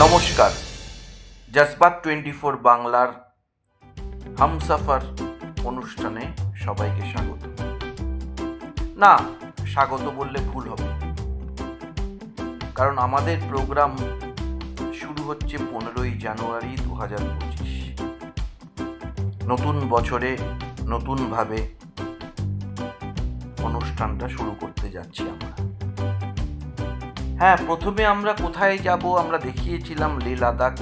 নমস্কার। জজবাত twenty four বাংলার হামসাফার অনুষ্ঠানে সবাইকে স্বাগত। না, স্বাগত বললে ভুল হবে। কারণ আমাদের প্রোগ্রাম শুরু হচ্ছে পনেরোই জানুয়ারি দু হাজার পঁচিশ। নতুন বছরে নতুনভাবে অনুষ্ঠানটা শুরু করতে যাচ্ছি আমরা। হ্যাঁ প্রথমে আমরা কোথায় যাব? আমরা দেখিয়েছিলাম লে লাদাখ।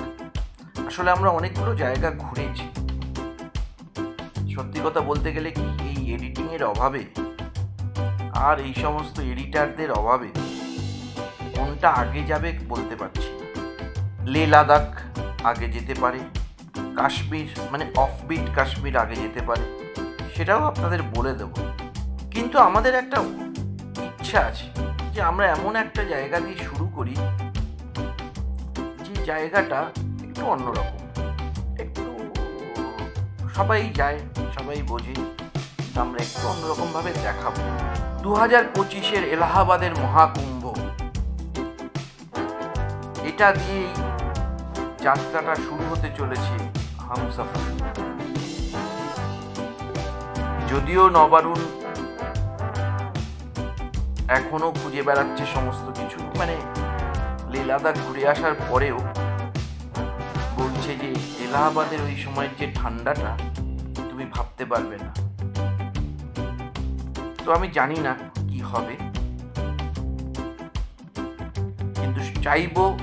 আসলে আমরা অনেকগুলো জায়গা ঘুরেছি। সত্যি কথা বলতে গেলে কি এই এডিটিংয়ের অভাবে? আর এই সমস্ত এডিটারদের অভাবে? কোনটা আগে যাবে বলতে পারছি লে লাদাখ আগে যেতে পারে। কাশ্মীর মানে অফবিট কাশ্মীর আগে যেতে পারে। সেটাও আপনাদের বলে দেবো। কিন্তু আমাদের একটা ইচ্ছা আছে। যে আমরা এমন একটা জায়গা দিয়ে শুরু করি যে জায়গাটা একটু অন্যরকম। একটু সবাই যায়, সবাই বোঝে আমরা একটু অন্যরকমভাবে দেখাবো। দু হাজার পঁচিশের এলাহাবাদের মহাকুম্ভ। এটা দিয়েই যাত্রাটা শুরু হতে চলেছে হামসাফার যদিও নবারুণ এখনও খুঁজে বেড়াচ্ছে সমস্ত কিছু। মানে লে লাদাখ ঘুরে আসার পরেও বলছে যে এলাহাবাদের ওই সময়ের যে ঠান্ডাটা, তুমি ভাবতে পারবে না। তো আমি জানি না কি হবে। কিন্তু চাইব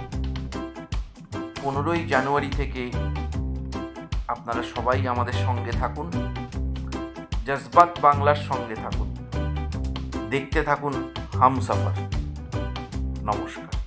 পনেরোই জানুয়ারি থেকে আপনারা সবাই আমাদের সঙ্গে থাকুন, জজবাত বাংলার সঙ্গে থাকুন। দেখতে থাকুন হামসাফার। নমস্কার।